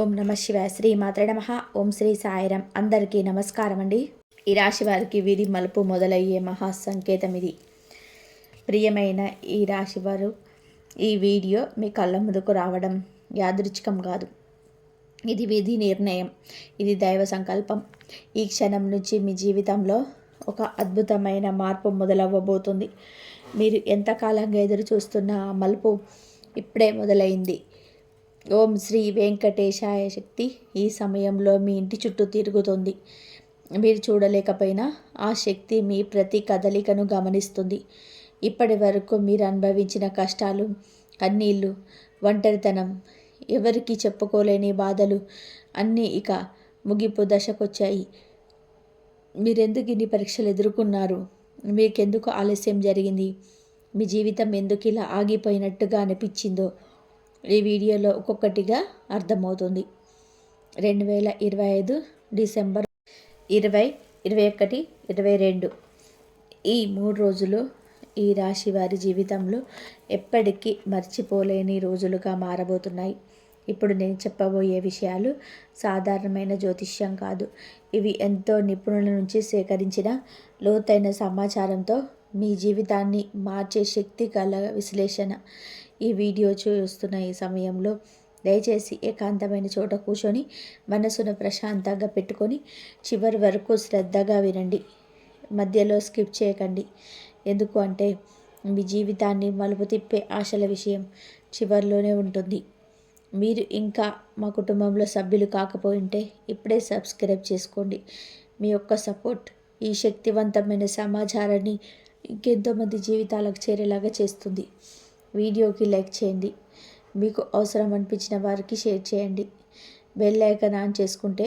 ఓం నమ శివాయ. శ్రీ మాత్ర నమ. ఓం శ్రీ సాయిరం. అందరికీ నమస్కారం అండి. ఈ రాశి వారికి విధి మలుపు మొదలయ్యే మహా సంకేతం ఇది. ప్రియమైన ఈ రాశి వారు ఈ వీడియో మీ కళ్ళ ముందుకు రావడం యాదృచ్ఛికం కాదు. ఇది విధి నిర్ణయం. ఇది దైవ సంకల్పం. ఈ క్షణం నుంచి మీ జీవితంలో ఒక అద్భుతమైన మార్పు మొదలవ్వబోతుంది. మీరు ఎంతకాలంగా ఎదురు చూస్తున్న ఆ మలుపు ఇప్పుడే మొదలైంది. ఓం శ్రీ వెంకటేశాయ శక్తి. ఈ సమయంలో మీ ఇంటి చుట్టూ తిరుగుతుంది. మీరు చూడలేకపోయినా ఆ శక్తి మీ ప్రతి కదలికను గమనిస్తుంది. ఇప్పటి వరకు మీరు అనుభవించిన కష్టాలు కన్నీళ్ళు ఒంటరితనం ఎవరికి చెప్పుకోలేని బాధలు అన్నీ ఇక ముగింపు దశకొచ్చాయి. మీరెందుకు ఇన్ని పరీక్షలు ఎదుర్కొన్నారు? మీకెందుకు ఆలస్యం జరిగింది? మీ జీవితం ఎందుకు ఇలా ఆగిపోయినట్టుగా అనిపించిందో ఈ వీడియోలో ఒక్కొక్కటిగా అర్థమవుతుంది. రెండు వేల ఇరవై ఐదు డిసెంబర్ ఇరవై ఇరవై ఒకటి ఇరవై రెండు. ఈ మూడు రోజులు ఈ రాశి వారి జీవితంలో ఎప్పటికీ మర్చిపోలేని రోజులుగా మారబోతున్నాయి. ఇప్పుడు నేను చెప్పబోయే విషయాలు సాధారణమైన జ్యోతిష్యం కాదు. ఇవి ఎంతో నిపుణుల నుంచి సేకరించిన లోతైన సమాచారంతో మీ జీవితాన్ని మార్చే శక్తి గల విశ్లేషణ. ఈ వీడియో చూస్తున్న ఈ సమయంలో దయచేసి ఏకాంతమైన చోట కూర్చొని మనసును ప్రశాంతంగా పెట్టుకొని చివరి వరకు శ్రద్ధగా వినండి. మధ్యలో స్కిప్ చేయకండి. ఎందుకు అంటే మీ జీవితాన్ని మలుపు తిప్పే ఆశల విషయం చివరిలోనే ఉంటుంది. మీరు ఇంకా మా కుటుంబంలో సభ్యులు కాకపోయింటే ఇప్పుడే సబ్స్క్రైబ్ చేసుకోండి. మీ యొక్క సపోర్ట్ ఈ శక్తివంతమైన సమాచారాన్ని ఇంకెంతోమంది జీవితాలకు చేరేలాగా చేస్తుంది. వీడియోకి లైక్ చేయండి. మీకు అవసరం అనిపించిన వారికి షేర్ చేయండి. బెల్ ఐకన్ ఆన్ చేసుకుంటే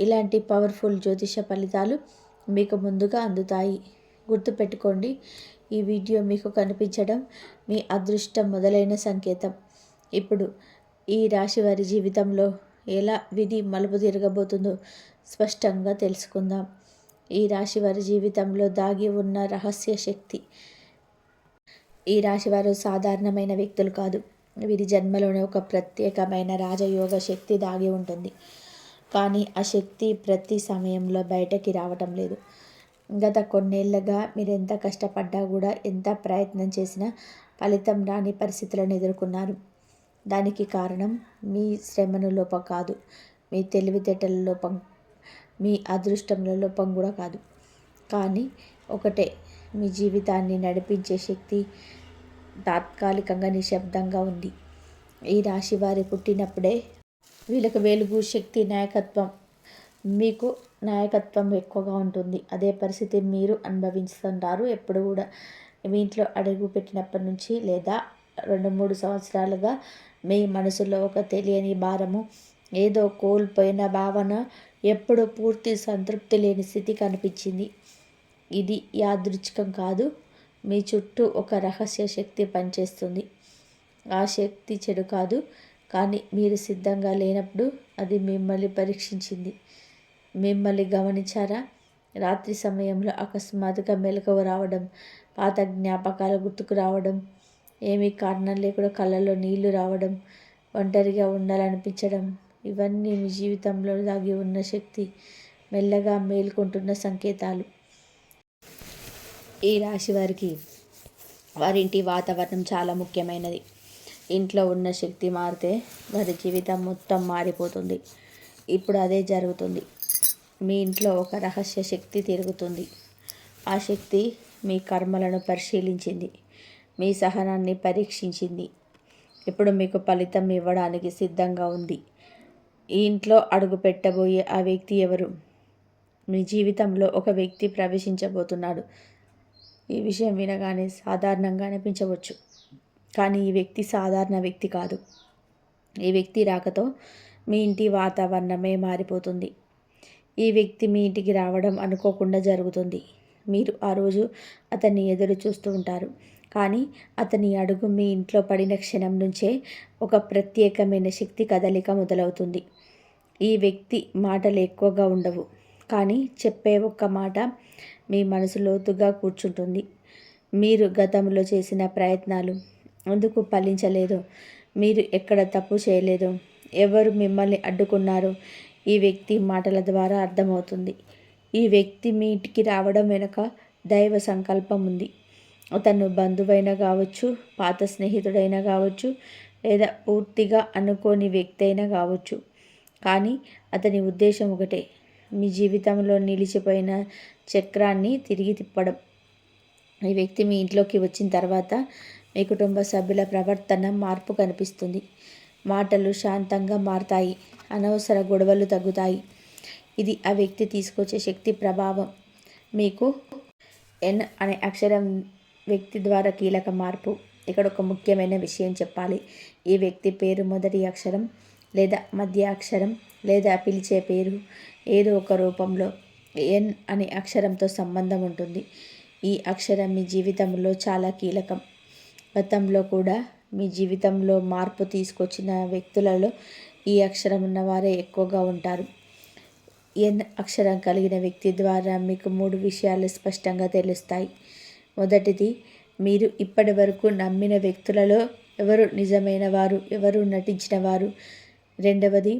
ఇలాంటి పవర్ఫుల్ జ్యోతిష ఫలితాలు మీకు ముందుగా అందుతాయి. గుర్తుపెట్టుకోండి ఈ వీడియో మీకు కనిపించడం మీ అదృష్టం మొదలైన సంకేతం. ఇప్పుడు ఈ రాశి వారి జీవితంలో ఎలా విధి మలుపు తిరగబోతుందో స్పష్టంగా తెలుసుకుందాం. ఈ రాశి వారి జీవితంలో దాగి ఉన్న రహస్య శక్తి ఈ రాశివారు సాధారణమైన వ్యక్తులు కాదు. వీరి జన్మలోనే ఒక ప్రత్యేకమైన రాజయోగ శక్తి దాగి ఉంటుంది. కానీ ఆ శక్తి ప్రతి సమయంలో బయటకి రావటం లేదు. గత కొన్నేళ్ళుగా మీరు ఎంత కష్టపడ్డా కూడా ఎంత ప్రయత్నం చేసినా ఫలితం రాని పరిస్థితులను ఎదుర్కొన్నారు. దానికి కారణం మీ శ్రమను లోపం కాదు. మీ తెలివితేటల లోపం మీ అదృష్టంలో లోపం కూడా కాదు. కానీ ఒకటే మీ జీవితాన్ని నడిపించే శక్తి తాత్కాలికంగా నిశ్శబ్దంగా ఉంది. ఈ రాశి వారి పుట్టినప్పుడే వీళ్ళకి వెలుగు శక్తి నాయకత్వం మీకు నాయకత్వం ఎక్కువగా ఉంటుంది. అదే పరిస్థితి మీరు అనుభవిస్తుంటారు. ఎప్పుడు కూడా మీ ఇంట్లో అడుగు పెట్టినప్పటి నుంచి లేదా రెండు మూడు సంవత్సరాలుగా మీ మనసులో ఒక తెలియని భారము ఏదో కోల్పోయిన భావన ఎప్పుడు పూర్తి సంతృప్తి లేని స్థితి కనిపించింది. ఇది యాదృచ్ఛికం కాదు. మీ చుట్టూ ఒక రహస్య శక్తి పనిచేస్తుంది. ఆ శక్తి చెడు కాదు. కానీ మీరు సిద్ధంగా లేనప్పుడు అది మిమ్మల్ని పరీక్షించింది. మిమ్మల్ని గమనించారా? రాత్రి సమయంలో అకస్మాత్తుగా మెలకువ రావడం పాత జ్ఞాపకాలు గుర్తుకు రావడం ఏమీ కారణం లేకుండా కళ్ళలో నీళ్ళు రావడం ఒంటరిగా ఉండాలనిపించడం ఇవన్నీ మీ జీవితంలో దాగి ఉన్న శక్తి మెల్లగా మేల్కొంటున్న సంకేతాలు. ఈ రాశి వారికి వారింటి వాతావరణం చాలా ముఖ్యమైనది. ఇంట్లో ఉన్న శక్తి మారితే వారి జీవితం మొత్తం మారిపోతుంది. ఇప్పుడు అదే జరుగుతుంది. మీ ఇంట్లో ఒక రహస్య శక్తి తిరుగుతుంది. ఆ శక్తి మీ కర్మలను పరిశీలించింది. మీ సహనాన్ని పరీక్షించింది. ఇప్పుడు మీకు ఫలితం ఇవ్వడానికి సిద్ధంగా ఉంది. ఈ ఇంట్లో అడుగు పెట్టబోయే ఆ వ్యక్తి ఎవరు? మీ జీవితంలో ఒక వ్యక్తి ప్రవేశించబోతున్నాడు. ఈ విషయం వినగానే సాధారణంగా అనిపించవచ్చు. కానీ ఈ వ్యక్తి సాధారణ వ్యక్తి కాదు. ఈ వ్యక్తి రాకతో మీ ఇంటి వాతావరణమే మారిపోతుంది. ఈ వ్యక్తి మీ ఇంటికి రావడం అనుకోకుండా జరుగుతుంది. మీరు ఆ రోజు అతన్ని ఎదురు చూస్తూ ఉంటారు. కానీ అతని అడుగు మీ ఇంట్లో పడిన క్షణం నుంచే ఒక ప్రత్యేకమైన శక్తి కదలిక మొదలవుతుంది. ఈ వ్యక్తి మాటలు ఎక్కువగా ఉండవు. కానీ చెప్పే ఒక్క మాట మీ మనసు లోతుగా కూర్చుంటుంది. మీరు గతంలో చేసిన ప్రయత్నాలు ఎందుకు ఫలించలేదు? మీరు ఎక్కడ తప్పు చేయలేదు? ఎవరు మిమ్మల్ని అడ్డుకున్నారో? ఈ వ్యక్తి మాటల ద్వారా అర్థమవుతుంది. ఈ వ్యక్తి మీ ఇంటికి రావడం వెనుక దైవ సంకల్పం ఉంది. అతను బంధువైనా కావచ్చు పాత స్నేహితుడైనా కావచ్చు లేదా పూర్తిగా అనుకోని వ్యక్తి అయినా కావచ్చు. కానీ అతని ఉద్దేశం ఒకటే మీ జీవితంలో నిలిచిపోయిన చక్రాన్ని తిరిగి తిప్పడం. ఈ వ్యక్తి మీ ఇంట్లోకి వచ్చిన తర్వాత మీ కుటుంబ సభ్యుల ప్రవర్తన మార్పు కనిపిస్తుంది. మాటలు శాంతంగా మారతాయి. అనవసర గొడవలు తగ్గుతాయి. ఇది ఆ వ్యక్తి తీసుకొచ్చే శక్తి ప్రభావం. మీకు ఎన్ అనే అక్షరం వ్యక్తి ద్వారా కీలక మార్పు. ఇక్కడ ఒక ముఖ్యమైన విషయం చెప్పాలి. ఈ వ్యక్తి పేరు మొదటి అక్షరం లేదా మధ్య అక్షరం లేదా పిలిచే పేరు ఏదో ఒక రూపంలో ఎన్ అనే అక్షరంతో సంబంధం ఉంటుంది. ఈ అక్షరం మీ జీవితంలో చాలా కీలకం. గతంలో కూడా మీ జీవితంలో మార్పు తీసుకొచ్చిన వ్యక్తులలో ఈ అక్షరం ఉన్నవారే ఎక్కువగా ఉంటారు. ఎన్ అక్షరం కలిగిన వ్యక్తి ద్వారా మీకు మూడు విషయాలు స్పష్టంగా తెలుస్తాయి. మొదటిది మీరు ఇప్పటి వరకు నమ్మిన వ్యక్తులలో ఎవరు నిజమైన వారు ఎవరు నటించిన వారు? రెండవది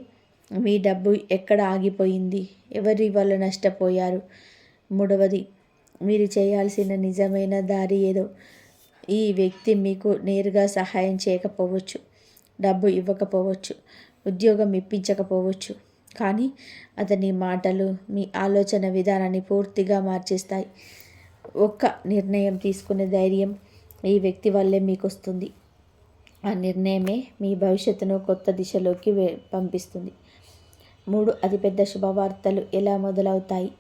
మీ డబ్బు ఎక్కడ ఆగిపోయింది? ఎవరి వల్ల నష్టపోయారు? మూడవది మీరు చేయాల్సిన నిజమైన దారి ఏదో. ఈ వ్యక్తి మీకు నేరుగా సహాయం చేయకపోవచ్చు డబ్బు ఇవ్వకపోవచ్చు ఉద్యోగం ఇప్పించకపోవచ్చు. కానీ అతని మాటలు మీ ఆలోచన విధానాన్ని పూర్తిగా మార్చేస్తాయి. ఒక్క నిర్ణయం తీసుకునే ధైర్యం ఈ వ్యక్తి వల్లే మీకు వస్తుంది ఆ నిర్ణయమే మీ భవిష్యత్తును కొత్త దిశలోకి పంపిస్తుంది. మూడు అతిపెద్ద శుభవార్తలు ఎలా మొదలవుతాయి?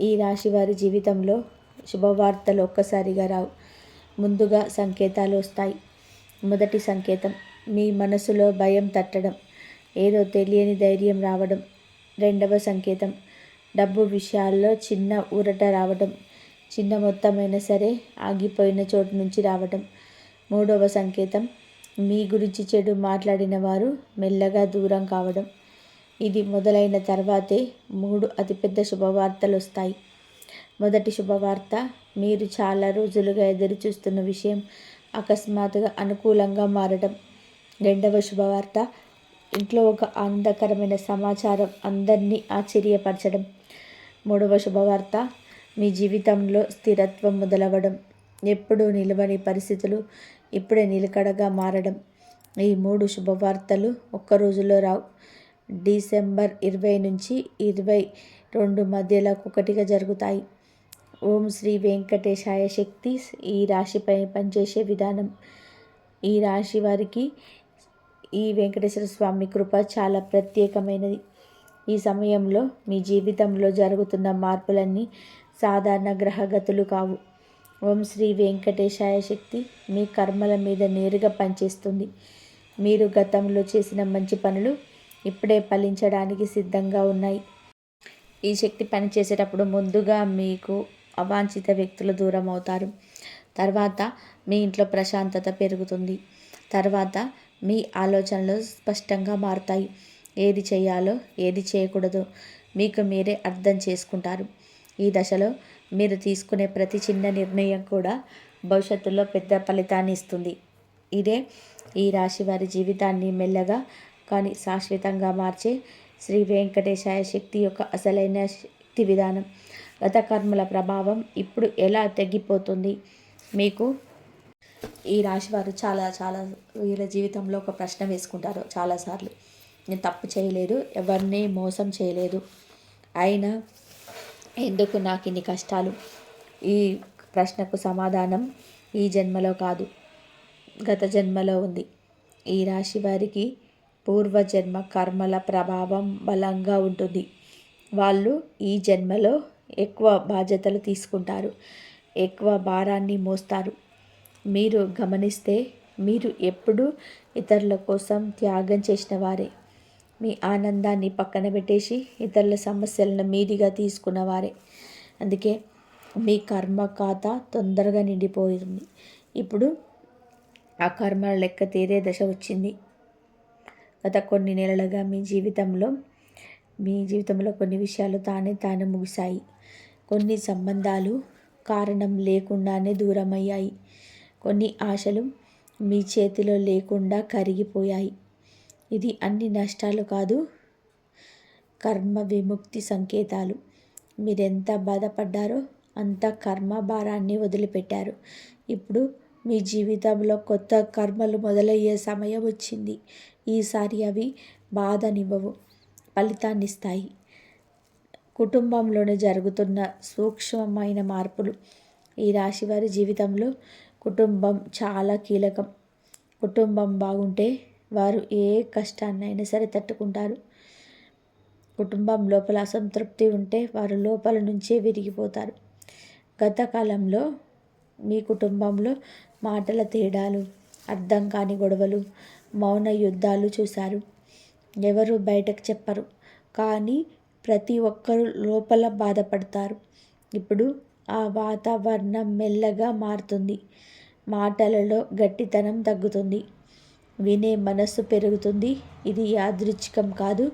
ఈ రాశి వారి జీవితంలో శుభవార్తలు ఒక్కసారిగా రావు. ముందుగా సంకేతాలు వస్తాయి. మొదటి సంకేతం మీ మనసులో భయం తట్టడం ఏదో తెలియని ధైర్యం రావడం. రెండవ సంకేతం డబ్బు విషయాల్లో చిన్న ఊరట రావడం. చిన్న మొత్తమైనా సరే ఆగిపోయిన చోటు నుంచి రావడం. మూడవ సంకేతం మీ గురించి చెడు మాట్లాడిన వారు మెల్లగా దూరం కావడం. ఇది మొదలైన తర్వాతే మూడు అతిపెద్ద శుభవార్తలు వస్తాయి మొదటి శుభవార్త మీరు చాలా రోజులుగా ఎదురు చూస్తున్న విషయం అకస్మాత్తుగా అనుకూలంగా మారడం రెండవ శుభవార్త ఇంట్లో ఒక ఆనందకరమైన సమాచారం అందరినీ ఆశ్చర్యపరచడం. మూడవ శుభవార్త మీ జీవితంలో స్థిరత్వం మొదలవ్వడం ఎప్పుడూ నిలవని పరిస్థితులు ఇప్పుడే నిలకడగా మారడం. ఈ మూడు శుభవార్తలు ఒక్క రోజులో రావు. డిసెంబర్ ఇరవై నుంచి ఇరవై రెండు మధ్యలో ఒకటిగా జరుగుతాయి. ఓం శ్రీ వెంకటేశాయ శక్తి ఈ రాశిపై పనిచేసే విధానం. ఈ రాశి వారికి ఈ వెంకటేశ్వర స్వామి కృప చాలా ప్రత్యేకమైనది. ఈ సమయంలో మీ జీవితంలో జరుగుతున్న మార్పులన్నీ సాధారణ గ్రహగతులు కావు. ఓం శ్రీ వెంకటేశాయ శక్తి మీ కర్మల మీద నేరుగా పనిచేస్తుంది. మీరు గతంలో చేసిన మంచి పనులు ఇప్పుడే ఫలించడానికి సిద్ధంగా ఉన్నాయి. ఈ శక్తి పనిచేసేటప్పుడు ముందుగా మీకు అవాంఛిత వ్యక్తులు దూరం అవుతారు. తర్వాత మీ ఇంట్లో ప్రశాంతత పెరుగుతుంది. తర్వాత మీ ఆలోచనలు స్పష్టంగా మారుతాయి. ఏది చేయాలో ఏది చేయకూడదు మీకు మీరే అర్థం చేసుకుంటారు. ఈ దశలో మీరు తీసుకునే ప్రతి చిన్న నిర్ణయం కూడా భవిష్యత్తులో పెద్ద ఫలితాన్ని ఇస్తుంది. ఇదే ఈ రాశి వారి జీవితాన్ని మెల్లగా కానీ శాశ్వతంగా మార్చే శ్రీ వెంకటేశాయ శక్తి యొక్క అసలైన శక్తి విధానం. గత కర్మల ప్రభావం ఇప్పుడు ఎలా తగ్గిపోతుంది మీకు ఈ రాశి వారు చాలా చాలా వీళ్ళ జీవితంలో ఒక ప్రశ్న వేసుకుంటారు చాలాసార్లు. నేను తప్పు చేయలేదు ఎవరిని మోసం చేయలేదు. అయినా ఎందుకు నాకు ఇన్ని కష్టాలు? ఈ ప్రశ్నకు సమాధానం ఈ జన్మలో కాదు గత జన్మలో ఉంది. ఈ రాశి వారికి పూర్వజన్మ కర్మల ప్రభావం బలంగా ఉంటుంది. వాళ్ళు ఈ జన్మలో ఎక్కువ బాధ్యతలు తీసుకుంటారు. ఎక్కువ భారాన్ని మోస్తారు. మీరు గమనిస్తే మీరు ఎప్పుడు ఇతరుల కోసం త్యాగం చేసిన వారే. మీ ఆనందాన్ని పక్కన పెట్టేసి ఇతరుల సమస్యలను మీదిగా తీసుకున్నవారే అందుకే మీ కర్మ ఖాతా తొందరగా నిండిపోయింది. ఇప్పుడు ఆ కర్మ లెక్క తీరే దశ వచ్చింది. గత కొన్ని నెలలుగా మీ జీవితంలో మీ జీవితంలో కొన్ని విషయాలు తానే తాను ముగిశాయి. కొన్ని సంబంధాలు కారణం లేకుండానే దూరమయ్యాయి. కొన్ని ఆశలు మీ చేతిలో లేకుండా కరిగిపోయాయి. ఇది అన్ని నష్టాలు కాదు కర్మ విముక్తి సంకేతాలు. మీరెంత బాధపడ్డారో అంత కర్మ భారాన్ని వదిలిపెట్టారు. ఇప్పుడు మీ జీవితంలో కొత్త కర్మలు మొదలయ్యే సమయం వచ్చింది. ఈసారి అవి బాధనివ్వవు ఫలితాన్నిస్తాయి. కుటుంబంలోనే జరుగుతున్న సూక్ష్మమైన మార్పులు. ఈ రాశి వారి జీవితంలో కుటుంబం చాలా కీలకం. కుటుంబం బాగుంటే వారు ఏ కష్టాన్నైనా సరే తట్టుకుంటారు. కుటుంబం లోపల అసంతృప్తి ఉంటే వారు లోపల నుంచే విరిగిపోతారు. గత కాలంలో మీ కుటుంబంలో మాటల తేడాలు అర్థం కాని గొడవలు మౌన యుద్ధాలు చూశారు. ఎవరు బయటకు చెప్పరు. కానీ ప్రతి ఒక్కరూ లోపల బాధపడతారు. ఇప్పుడు ఆ వాతావరణం మెల్లగా మారుతుంది. మాటలలో గట్టితనం తగ్గుతుంది. వినే మనస్సు పెరుగుతుంది. ఇది యాదృచ్ఛికం కాదు.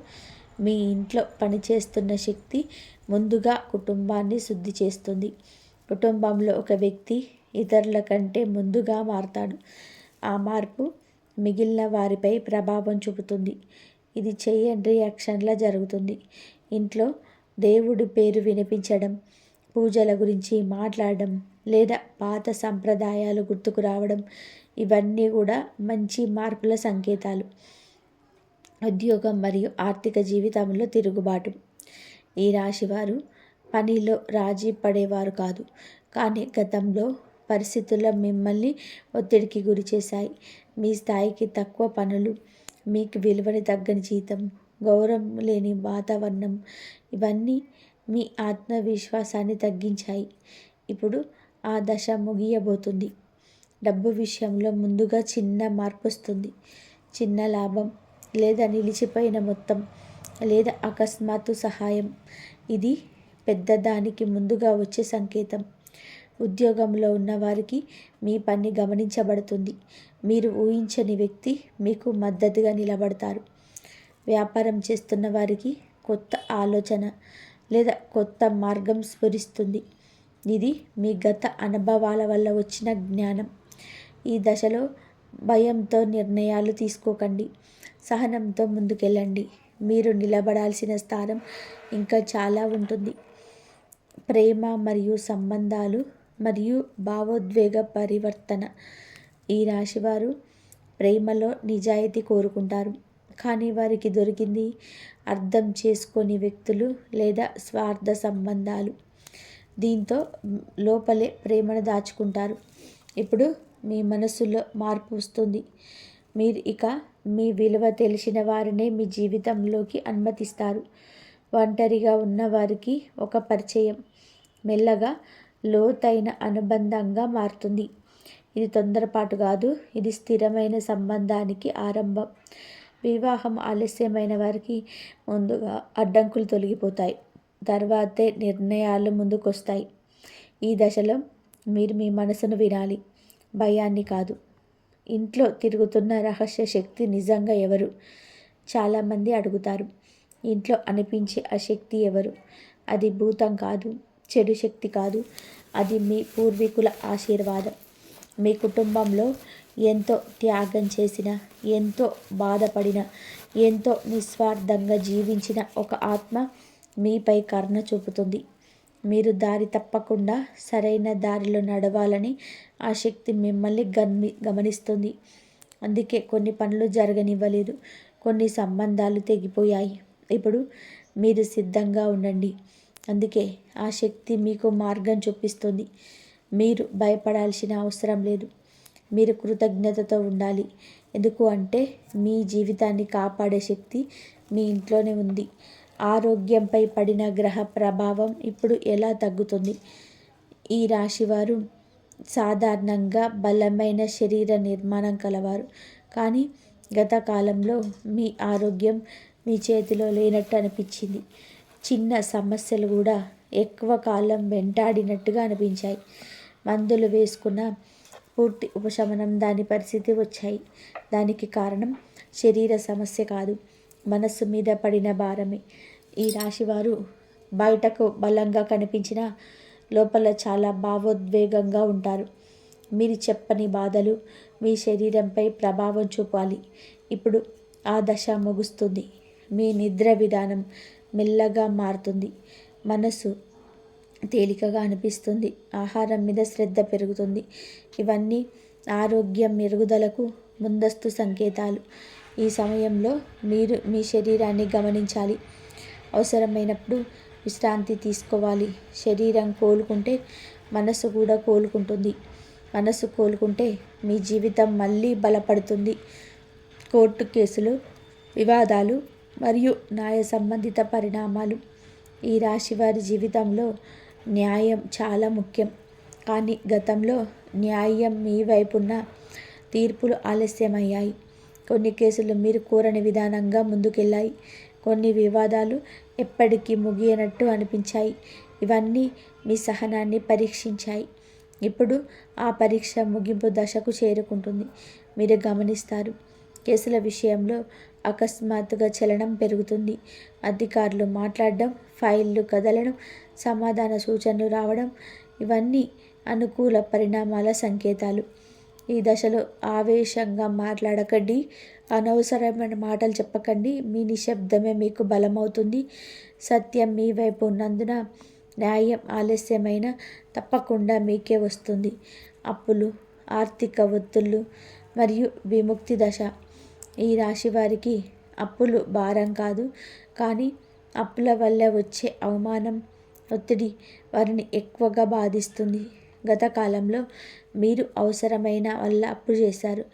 మీ ఇంట్లో పనిచేస్తున్న శక్తి ముందుగా కుటుంబాన్ని శుద్ధి చేస్తుంది. కుటుంబంలో ఒక వ్యక్తి ఇతరుల కంటే ముందుగా మారతాడు. ఆ మార్పు మిగిలిన వారిపై ప్రభావం చూపుతుంది. ఇది చెయ్యని రియాక్షన్లా జరుగుతుంది. ఇంట్లో దేవుడి పేరు వినిపించడం పూజల గురించి మాట్లాడడం లేదా పాత సంప్రదాయాలు గుర్తుకు రావడం ఇవన్నీ కూడా మంచి మార్పుల సంకేతాలు. ఉద్యోగం మరియు ఆర్థిక జీవితంలో తిరుగుబాటు. ఈ రాశివారు పనిలో రాజీ పడేవారు కాదు. కానీ గతంలో పరిస్థితుల్లో మిమ్మల్ని ఒత్తిడికి గురి చేశాయి. మీ స్థాయికి తక్కువ పనులు మీకు విలువని తగ్గని జీతం గౌరవం లేని వాతావరణం ఇవన్నీ మీ ఆత్మవిశ్వాసాన్ని తగ్గించాయి. ఇప్పుడు ఆ దశ ముగియబోతుంది. డబ్బు విషయంలో ముందుగా చిన్న మార్పు వస్తుంది చిన్న లాభం లేదా నిలిచిపోయిన మొత్తం లేదా అకస్మాత్తు సహాయం. ఇది పెద్దదానికి ముందుగా వచ్చే సంకేతం. ఉద్యోగంలో ఉన్నవారికి మీ పని గమనించబడుతుంది. మీరు ఊహించని వ్యక్తి మీకు మద్దతుగా నిలబడతారు. వ్యాపారం చేస్తున్న వారికి కొత్త ఆలోచన లేదా కొత్త మార్గం స్ఫురిస్తుంది. ఇది మీ గత అనుభవాల వల్ల వచ్చిన జ్ఞానం. ఈ దశలో భయంతో నిర్ణయాలు తీసుకోకండి. సహనంతో ముందుకెళ్ళండి. మీరు నిలబడాల్సిన స్థానం ఇంకా చాలా ఉంటుంది. ప్రేమ మరియు సంబంధాలు మరియు భావోద్వేగ పరివర్తన. ఈ రాశివారు ప్రేమలో నిజాయితీ కోరుకుంటారు. కానీ వారికి దొరికింది అర్థం చేసుకొని వ్యక్తులు లేదా స్వార్థ సంబంధాలు. దీంతో లోపలే ప్రేమను దాచుకుంటారు. ఇప్పుడు మీ మనసులో మార్పు వస్తుంది. మీరు ఇక మీ విలువ తెలిసిన వారినే మీ జీవితంలోకి అనుమతిస్తారు. ఒంటరిగా ఉన్న వారికి ఒక పరిచయం. మెల్లగా లోతైన అనుబంధంగా మారుతుంది. ఇది తొందరపాటు కాదు ఇది స్థిరమైన సంబంధానికి ఆరంభం. వివాహం ఆలస్యమైన వారికి ముందుగా అడ్డంకులు తొలగిపోతాయి. తర్వాతే నిర్ణయాలు ముందుకొస్తాయి. ఈ దశలో మీరు మీ మనసును వినాలి. భయాన్ని కాదు. ఇంట్లో తిరుగుతున్న రహస్య శక్తి నిజంగా ఎవరు? చాలామంది అడుగుతారు. ఇంట్లో అనిపించే ఆ శక్తి ఎవరు? అది భూతం కాదు. చెడు శక్తి కాదు. అది మీ పూర్వీకుల ఆశీర్వాదం. మీ కుటుంబంలో ఎంతో త్యాగం చేసిన ఎంతో బాధపడిన ఎంతో నిస్వార్థంగా జీవించిన ఒక ఆత్మ మీపై కర్ణ చూపుతుంది. మీరు దారి తప్పకుండా సరైన దారిలో నడవాలని ఆ శక్తి మిమ్మల్ని గమి గమనిస్తుంది. అందుకే కొన్ని పనులు జరగనివ్వలేదు. కొన్ని సంబంధాలు తెగిపోయాయి. ఇప్పుడు మీరు సిద్ధంగా ఉండండి. అందుకే ఆ శక్తి మీకు మార్గం చూపిస్తుంది. మీరు భయపడాల్సిన అవసరం లేదు. మీరు కృతజ్ఞతతో ఉండాలి. ఎందుకు అంటే మీ జీవితాన్ని కాపాడే శక్తి మీ ఇంట్లోనే ఉంది. ఆరోగ్యంపై పడిన గ్రహ ప్రభావం ఇప్పుడు ఎలా తగ్గుతుంది? ఈ రాశివారు సాధారణంగా బలమైన శరీర నిర్మాణం కలవారు. కానీ గత కాలంలో మీ ఆరోగ్యం మీ చేతిలో లేనట్టు అనిపించింది. చిన్న సమస్యలు కూడా ఎక్కువ కాలం వెంటాడినట్టుగా అనిపించాయి. మందులు వేసుకున్న పూర్తి ఉపశమనం దాని పరిస్థితి వచ్చాయి. దానికి కారణం శరీర సమస్య కాదు. మనస్సు మీద పడిన భారమే. ఈ రాశివారు బయటకు బలంగా కనిపించిన లోపల చాలా భావోద్వేగంగా ఉంటారు. మీరు చెప్పని బాధలు మీ శరీరంపై ప్రభావం చూపాలి. ఇప్పుడు ఆ దశ ముగుస్తుంది. మీ నిద్ర విధానం మెల్లగా మారుతుంది. మనసు తేలికగా అనిపిస్తుంది. ఆహారం మీద శ్రద్ధ పెరుగుతుంది. ఇవన్నీ ఆరోగ్యం మెరుగుదలకు ముందస్తు సంకేతాలు. ఈ సమయంలో మీరు మీ శరీరాన్ని గమనించాలి. అవసరమైనప్పుడు విశ్రాంతి తీసుకోవాలి. శరీరం కోలుకుంటే మనసు కూడా కోలుకుంటుంది. మనసు కోలుకుంటే మీ జీవితం మళ్ళీ బలపడుతుంది. కోర్టు కేసులు వివాదాలు మరియు న్యాయ సంబంధిత పరిణామాలు. ఈ రాశి వారి జీవితంలో న్యాయం చాలా ముఖ్యం. కానీ గతంలో న్యాయం మీ వైపున్న తీర్పులు ఆలస్యమయ్యాయి. కొన్ని కేసులు మీరు కోరని విధానంగా ముందుకెళ్ళాయి. కొన్ని వివాదాలు ఎప్పటికీ ముగియనట్టు అనిపించాయి. ఇవన్నీ మీ సహనాన్ని పరీక్షించాయి. ఇప్పుడు ఆ పరీక్ష ముగింపు దశకు చేరుకుంటుంది. మీరు గమనిస్తారు కేసుల విషయంలో అకస్మాత్తుగా చలనం పెరుగుతుంది. అధికారులు మాట్లాడడం ఫైళ్ళు కదలడం సమాధాన సూచనలు రావడం ఇవన్నీ అనుకూల పరిణామాల సంకేతాలు. ఈ దశలో ఆవేశంగా మాట్లాడకండి అనవసరమైన మాటలు చెప్పకండి మీ నిశ్శబ్దమే మీకు బలమవుతుంది. సత్యం మీ వైపు ఉన్నందున న్యాయం ఆలస్యమైన తప్పకుండా మీకే వస్తుంది. అప్పులు ఆర్థిక ఒత్తుళ్ళు మరియు విముక్తి దశ. ఈ రాశి వారికి అప్పులు భారం కాదు. కానీ అప్పుల వల్ల వచ్చే అవమానం ఒత్తిడి వారిని ఎక్కువగా బాధిస్తుంది. గత కాలంలో మీరు అవసరమైన వల్ల అప్పు చేశారు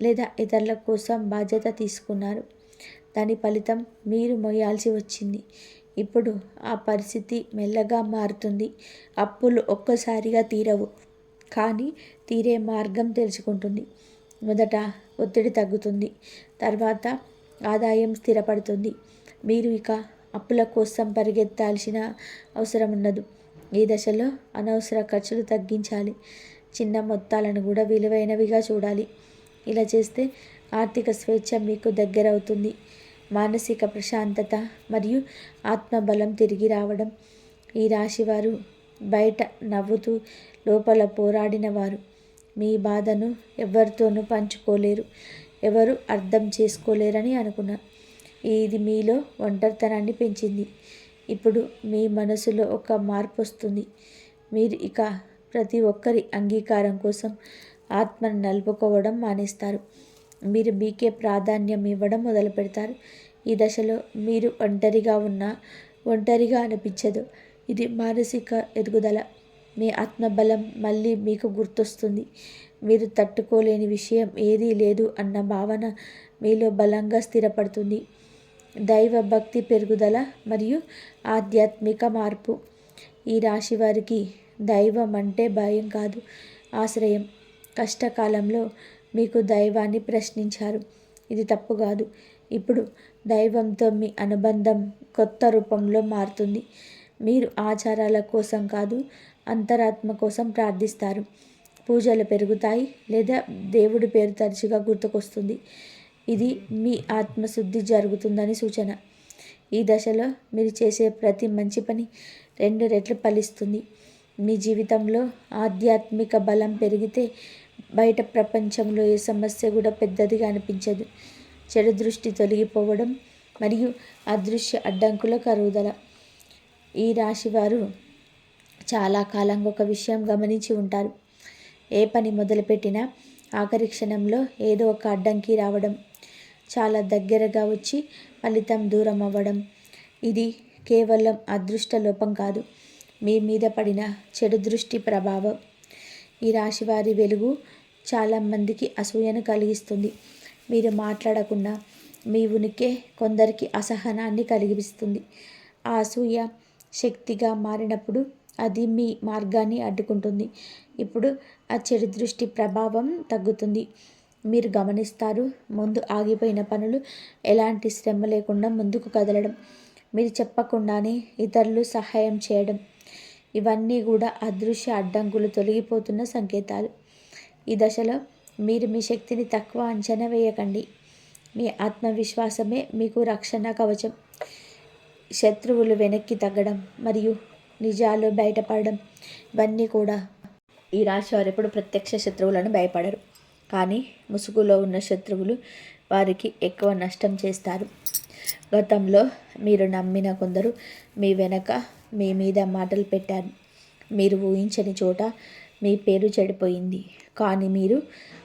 లేదా ఇతరుల కోసం బాధ్యత తీసుకున్నారు. దాని ఫలితం మీరు మొయ్యాల్సి వచ్చింది. ఇప్పుడు ఆ పరిస్థితి మెల్లగా మారుతుంది. అప్పులు ఒక్కసారిగా తీరవు. కానీ తీరే మార్గం తెలుసుకుంటుంది. మొదట ఒత్తిడి తగ్గుతుంది. తర్వాత ఆదాయం స్థిరపడుతుంది. మీరు ఇక అప్పుల కోసం పరిగెత్తాల్సిన అవసరం ఉండదు. ఈ దశలో అనవసర ఖర్చులు తగ్గించాలి. చిన్న మొత్తాలను కూడా విలువైనవిగా చూడాలి. ఇలా చేస్తే ఆర్థిక స్వేచ్ఛ మీకు దగ్గరవుతుంది. మానసిక ప్రశాంతత మరియు ఆత్మబలం తిరిగి రావడం. ఈ రాశివారు బయట నవ్వుతూ లోపల పోరాడిన వారు మీ బాధను ఎవరితోనూ పంచుకోలేరు. ఎవరు అర్థం చేసుకోలేరని అనుకున్నా. ఇది మీలో ఒంటరితనాన్ని పెంచింది. ఇప్పుడు మీ మనసులో ఒక మార్పు వస్తుంది మీరు ఇక ప్రతి ఒక్కరి అంగీకారం కోసం ఆత్మను నలుపుకోవడం మానేస్తారు. మీరు మీకే ప్రాధాన్యం ఇవ్వడం మొదలు పెడతారు. ఈ దశలో మీరు ఒంటరిగా ఉన్నా ఒంటరిగా అనిపించదు. ఇది మానసిక ఎదుగుదల. మీ ఆత్మబలం మళ్ళీ మీకు గుర్తొస్తుంది. మీరు తట్టుకోలేని విషయం ఏదీ లేదు అన్న భావన మీలో బలంగా స్థిరపడుతుంది. దైవ భక్తి పెరుగుదల మరియు ఆధ్యాత్మిక మార్పు. ఈ రాశి వారికి దైవం అంటే భయం కాదు ఆశ్రయం. కష్టకాలంలో మీకు దైవాన్ని ప్రశ్నించారు. ఇది తప్పు కాదు. ఇప్పుడు దైవంతో మీ అనుబంధం కొత్త రూపంలో మారుతుంది. మీరు ఆచారాల కోసం కాదు అంతరాత్మ కోసం ప్రార్థిస్తారు. పూజలు పెరుగుతాయి లేదా దేవుడి పేరు తరచుగా గుర్తుకొస్తుంది. ఇది మీ ఆత్మశుద్ధి జరుగుతుందని సూచన. ఈ దశలో మీరు చేసే ప్రతి మంచి పని రెండు రెట్లు ఫలిస్తుంది. మీ జీవితంలో ఆధ్యాత్మిక బలం పెరిగితే బయట ప్రపంచంలో ఏ సమస్య కూడా పెద్దదిగా అనిపించదు. చెడు దృష్టి తొలగిపోవడం మరియు అదృశ్య అడ్డంకుల కరుగుదల. ఈ రాశివారు చాలా కాలంగా ఒక విషయం గమనించి ఉంటారు. ఏ పని మొదలుపెట్టినా ఆఖరి క్షణంలో ఏదో ఒక అడ్డంకి రావడం చాలా దగ్గరగా వచ్చి ఫలితం దూరం అవ్వడం ఇది కేవలం అదృష్ట లోపం కాదు. మీ మీద పడిన చెడు దృష్టి ప్రభావం. ఈ రాశివారి వెలుగు చాలామందికి అసూయను కలిగిస్తుంది. మీరు మాట్లాడకుండా మీ ఉనికే కొందరికి అసహనాన్ని కలిగిస్తుంది. ఆ అసూయ శక్తిగా మారినప్పుడు అది మీ మార్గాన్ని అడ్డుకుంటుంది. ఇప్పుడు ఆ చెడు దృష్టి ప్రభావం తగ్గుతుంది. మీరు గమనిస్తారు ముందు ఆగిపోయిన పనులు ఎలాంటి శ్రమ లేకుండా ముందుకు కదలడం మీరు చెప్పకుండానే ఇతరులు సహాయం చేయడం ఇవన్నీ కూడా అదృశ్య అడ్డంకులు తొలగిపోతున్న సంకేతాలు. ఈ దశలో మీరు మీ శక్తిని తక్కువ అంచనా వేయకండి. మీ ఆత్మవిశ్వాసమే మీకు రక్షణ కవచం. శత్రువులు వెనక్కి తగ్గడం మరియు నిజాలు బయటపడడం ఇవన్నీ కూడా ఈ రాశి వారు ఎప్పుడు ప్రత్యక్ష శత్రువులను భయపడరు. కానీ ముసుగులో ఉన్న శత్రువులు వారికి ఎక్కువ నష్టం చేస్తారు. గతంలో మీరు నమ్మిన కొందరు మీ వెనక మీ మీద మాటలు పెట్టారు. మీరు ఊహించని చోట మీ పేరు చెడిపోయింది. కానీ మీరు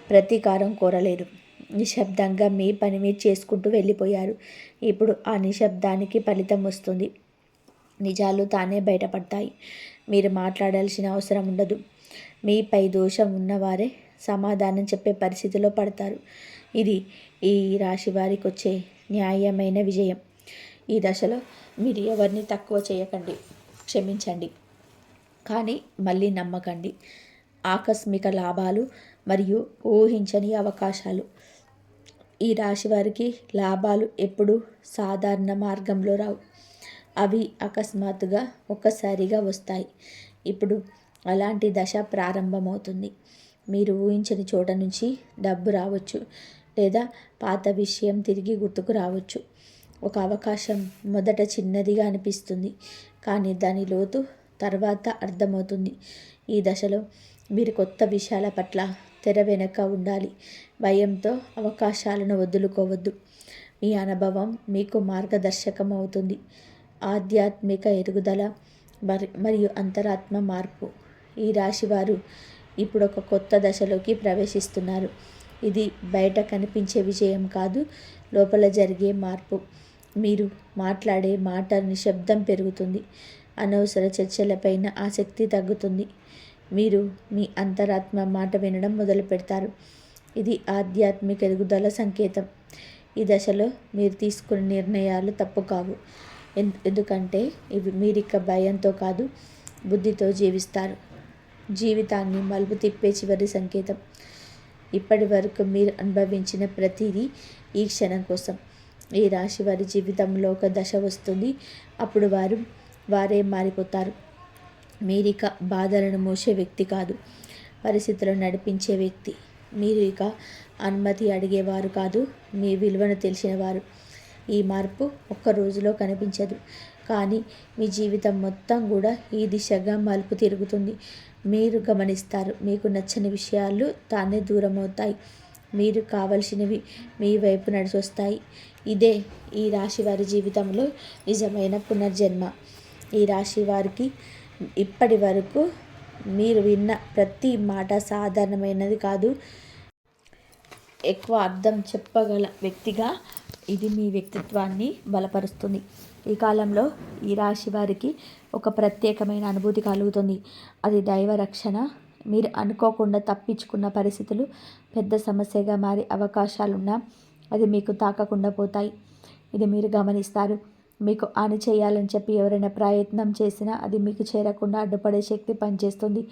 ప్రతీకారం కోరలేరు. నిశ్శబ్దంగా మీ పని మీరు చేసుకుంటూ వెళ్ళిపోయారు. ఇప్పుడు ఆ నిశ్శబ్దానికి ఫలితం వస్తుంది. నిజాలు తానే బయటపడతాయి. మీరు మాట్లాడాల్సిన అవసరం ఉండదు. మీపై దోషం ఉన్నవారే సమాధానం చెప్పే పరిస్థితిలో పడతారు. ఇది ఈ రాశి వారికి వచ్చే న్యాయమైన విజయం. ఈ దశలో మీరు ఎవరిని తక్కువ చేయకండి క్షమించండి. కానీ మళ్ళీ నమ్మకండి. ఆకస్మిక లాభాలు మరియు ఊహించని అవకాశాలు. ఈ రాశి వారికి లాభాలు ఎప్పుడూ సాధారణ మార్గంలో రావు. అవి అకస్మాత్తుగా ఒక్కసారిగా వస్తాయి. ఇప్పుడు అలాంటి దశ ప్రారంభమవుతుంది. మీరు ఊహించని చోట నుంచి డబ్బు రావచ్చు లేదా పాత విషయం తిరిగి గుర్తుకు రావచ్చు. ఒక అవకాశం మొదట చిన్నదిగా అనిపిస్తుంది కానీ దాని లోతు తర్వాత అర్థమవుతుంది. ఈ దశలో మీరు కొత్త విషయాల పట్ల తెర వెనక ఉండాలి. భయంతో అవకాశాలను వదులుకోవద్దు. మీ అనుభవం మీకు మార్గదర్శకం అవుతుంది ఆధ్యాత్మిక ఎదుగుదల మరి మరియు అంతరాత్మ మార్పు. ఈ రాశివారు ఇప్పుడు ఒక కొత్త దశలోకి ప్రవేశిస్తున్నారు. ఇది బయట కనిపించే విజయం కాదు లోపల జరిగే మార్పు. మీరు మాట్లాడే మాట నిశ్శబ్దం పెరుగుతుంది అనవసర చర్చలపైన ఆసక్తి తగ్గుతుంది. మీరు మీ అంతరాత్మ మాట వినడం మొదలు పెడతారు. ఇది ఆధ్యాత్మిక ఎదుగుదల సంకేతం. ఈ దశలో మీరు తీసుకునే నిర్ణయాలు తప్పు కావు. ఎందుకంటే ఇవి మీరిక భయంతో కాదు బుద్ధితో జీవిస్తారు. జీవితాన్ని మలుపు తిప్పే చివరి సంకేతం. ఇప్పటి వరకు మీరు అనుభవించిన ప్రతిదీ ఈ క్షణం కోసం. ఈ రాశి వారి జీవితంలో ఒక దశ వస్తుంది. అప్పుడు వారు వారే మారిపోతారు. మీరిక బాధలను మోసే వ్యక్తి కాదు. పరిస్థితులను నడిపించే వ్యక్తి. మీరు ఇక అనుమతి అడిగేవారు కాదు. మీ విలువను తెలిసినవారు ఈ మార్పు ఒక్క రోజులో కనిపించదు. కానీ మీ జీవితం మొత్తం కూడా ఈ దిశగా మలుపు తిరుగుతుంది. మీరు గమనిస్తారు మీకు నచ్చని విషయాలు తానే దూరం అవుతాయి మీరు కావలసినవి మీ వైపు నడిచొస్తాయి. ఇదే ఈ రాశి వారి జీవితంలో నిజమైన పునర్జన్మ. ఈ రాశి వారికి ఇప్పటి వరకు మీరు విన్న ప్రతి మాట సాధారణమైనది కాదు. ఎక్కువ అర్థం చెప్పగల వ్యక్తిగా ఇది మీ వ్యక్తిత్వాన్ని బలపరుస్తుంది. ఈ కాలంలో ఈ రాశి వారికి ఒక ప్రత్యేకమైన అనుభూతి కలుగుతుంది. అది దైవ రక్షణ. మీరు అనుకోకుండా తప్పించుకున్న పరిస్థితులు పెద్ద సమస్యగా మారి అవకాశాలున్నా అది మీకు తాకకుండా పోతాయి. ఇది మీరు గమనిస్తారు. మీకు హాని చేయాలని చెప్పి ఎవరైనా ప్రయత్నం చేసినా అది మీకు చేరకుండా అడ్డుపడే శక్తి పనిచేస్తుంది.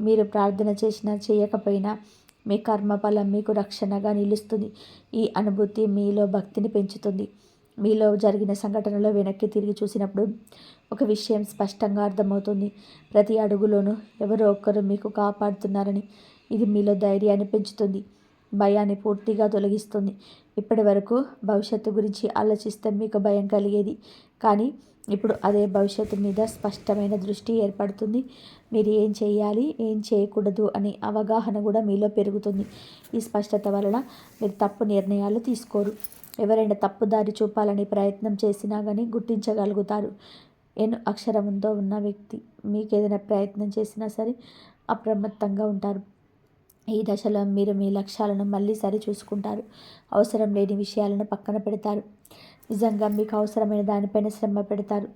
మీరు ప్రార్థన చేసినా చేయకపోయినా మీ కర్మఫలం మీకు రక్షణగా నిలుస్తుంది. ఈ అనుభూతి మీలో భక్తిని పెంచుతుంది. మీలో జరిగిన సంఘటనలో వెనక్కి తిరిగి చూసినప్పుడు ఒక విషయం స్పష్టంగా అర్థమవుతుంది. ప్రతి అడుగులోనూ ఎవరో ఒక్కరు మీకు కాపాడుతున్నారని ఇది మీలో ధైర్యాన్ని పెంచుతుంది. భయాన్ని పూర్తిగా తొలగిస్తుంది. ఇప్పటి వరకు భవిష్యత్తు గురించి ఆలోచిస్తే మీకు భయం కలిగేది. కానీ ఇప్పుడు అదే భవిష్యత్తు మీద స్పష్టమైన దృష్టి ఏర్పడుతుంది. మీరు ఏం చేయాలి ఏం చేయకూడదు అనే అవగాహన కూడా మీలో పెరుగుతుంది. ఈ స్పష్టత వలన మీరు తప్పు నిర్ణయాలు తీసుకోరు. ఎవరైనా తప్పుదారి చూపాలని ప్రయత్నం చేసినా కానీ గుర్తించగలుగుతారు. ఎన్ అక్షరముతో ఉన్న వ్యక్తి మీకు ఏదైనా ప్రయత్నం చేసినా సరే అప్రమత్తంగా ఉంటారు. ఈ దశలో మీరు మీ లక్ష్యాలను మళ్ళీ సరి చూసుకుంటారు. అవసరం లేని విషయాలను పక్కన పెడతారు. నిజంగా మీకు అవసరమైన దానిపైన శ్రమ పెడతారు.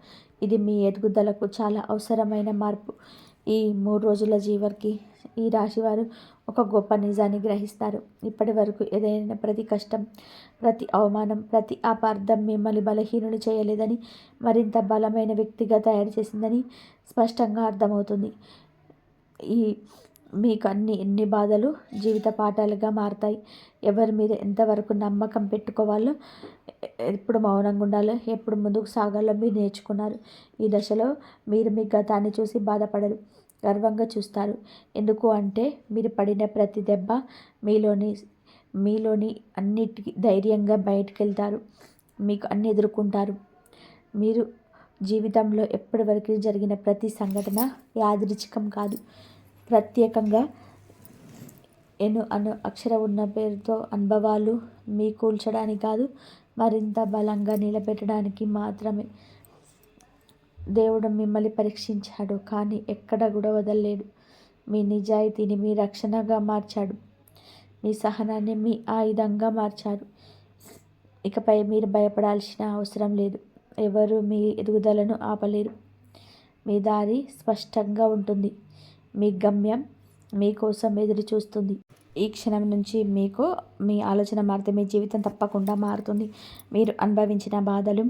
ఇది మీ ఎదుగుదలకు చాలా అవసరమైన మార్పు. ఈ మూడు రోజుల జీవర్కి ఈ రాశివారు ఒక గొప్ప నిజాన్ని గ్రహిస్తారు. ఇప్పటి వరకు ఏదైనా ప్రతి కష్టం ప్రతి అవమానం ప్రతి అపార్థం మిమ్మల్ని బలహీనుని చేయలేదని మరింత బలమైన వ్యక్తిగా తయారు చేసిందని స్పష్టంగా అర్థమవుతుంది. ఈ మీకు అన్ని ఎన్ని బాధలు జీవిత పాఠాలుగా మారతాయి. ఎవరి మీద ఎంతవరకు నమ్మకం పెట్టుకోవాలో ఎప్పుడు మౌనంగా ఉండాలో ఎప్పుడు ముందుకు సాగాలో మీరు నేర్చుకున్నారు. ఈ దశలో మీరు మీ గతాన్ని చూసి బాధపడరు గర్వంగా చూస్తారు. ఎందుకు అంటే మీరు పడిన ప్రతి దెబ్బ మీలోని మీలోని అన్నిటికీ ధైర్యంగా బయటకు వెళ్తారు మీకు అన్ని ఎదుర్కొంటారు. మీరు జీవితంలో ఎప్పటివరకు జరిగిన ప్రతి సంఘటన యాదృచ్ఛికం కాదు. ప్రత్యేకంగా ఎను అను అక్షర ఉన్న పేరుతో అనుభవాలు మీ కూల్చడానికి కాదు మరింత బలంగా నిలబెట్టడానికి మాత్రమే దేవుడు మిమ్మల్ని పరీక్షించాడు కానీ ఎక్కడ కూడా వదలలేడు మీ నిజాయితీని మీ రక్షణగా మార్చాడు. మీ సహనాన్ని మీ ఆయుధంగా మార్చారు ఇకపై మీరు భయపడాల్సిన అవసరం లేదు. ఎవరు మీ ఎదుగుదలను ఆపలేరు. మీ దారి స్పష్టంగా ఉంటుంది. మీ గమ్యం మీకోసం ఎదురు చూస్తుంది ఈ క్షణం నుంచి మీకు మీ ఆలోచన మారితే మీ జీవితం తప్పకుండా మారుతుంది. మీరు అనుభవించిన బాధలు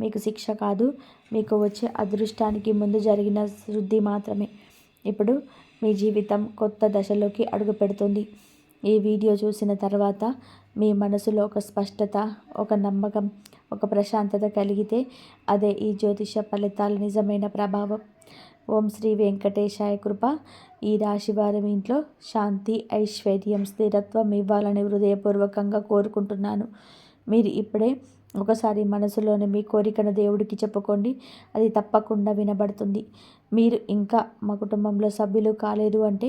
మీకు శిక్ష కాదు. మీకు వచ్చే అదృష్టానికి ముందు జరిగిన శుద్ధి మాత్రమే. ఇప్పుడు మీ జీవితం కొత్త దశలోకి అడుగు పెడుతుంది. ఈ వీడియో చూసిన తర్వాత మీ మనసులో ఒక స్పష్టత ఒక నమ్మకం ఒక ప్రశాంతత కలిగితే అదే ఈ జ్యోతిష ఫలితాల నిజమైన ప్రభావం. ఓం శ్రీ వెంకటేశాయ కృప. ఈ రాశి వారి ఇంట్లో శాంతి ఐశ్వర్యం స్థిరత్వం ఇవ్వాలని హృదయపూర్వకంగా కోరుకుంటున్నాను. మీరు ఇప్పుడే ఒకసారి మనసులోని మీ కోరికను దేవుడికి చెప్పుకోండి. అది తప్పకుండా వినబడుతుంది. మీరు ఇంకా మా కుటుంబంలో సభ్యులు కాలేదు అంటే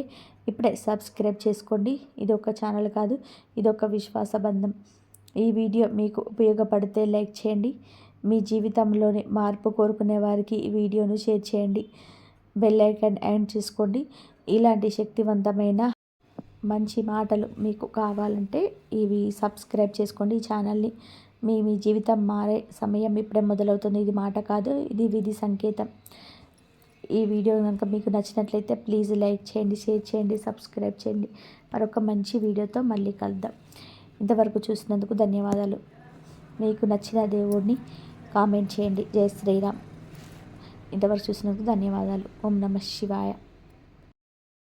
ఇప్పుడే సబ్స్క్రైబ్ చేసుకోండి. ఇది ఒక ఛానల్ కాదు ఇది ఒక విశ్వాస బంధం. ఈ వీడియో మీకు ఉపయోగపడితే లైక్ చేయండి. మీ జీవితంలోని మార్పు కోరుకునే వారికి ఈ వీడియోను షేర్ చేయండి. బెల్ ఐకాన్ యాడ్ చేసుకోండి. ఇలాంటి శక్తివంతమైన మంచి మాటలు మీకు కావాలంటే ఇవి సబ్స్క్రైబ్ చేసుకోండి ఈ ఛానల్ని మీ మీ జీవితం మారే సమయం ఇప్పుడే మొదలవుతుంది. ఇది మాట కాదు ఇది విధి సంకేతం. ఈ వీడియో కనుక మీకు నచ్చినట్లయితే ప్లీజ్ లైక్ చేయండి షేర్ చేయండి సబ్స్క్రైబ్ చేయండి. మరొక మంచి వీడియోతో మళ్ళీ కలుద్దాం. ఇంతవరకు చూసినందుకు ధన్యవాదాలు. మీకు నచ్చిన దేవుడిని కామెంట్ చేయండి. జై శ్రీరామ్. ఇంతవరకు చూసినందుకు ధన్యవాదాలు. ఓం నమ శివాయ.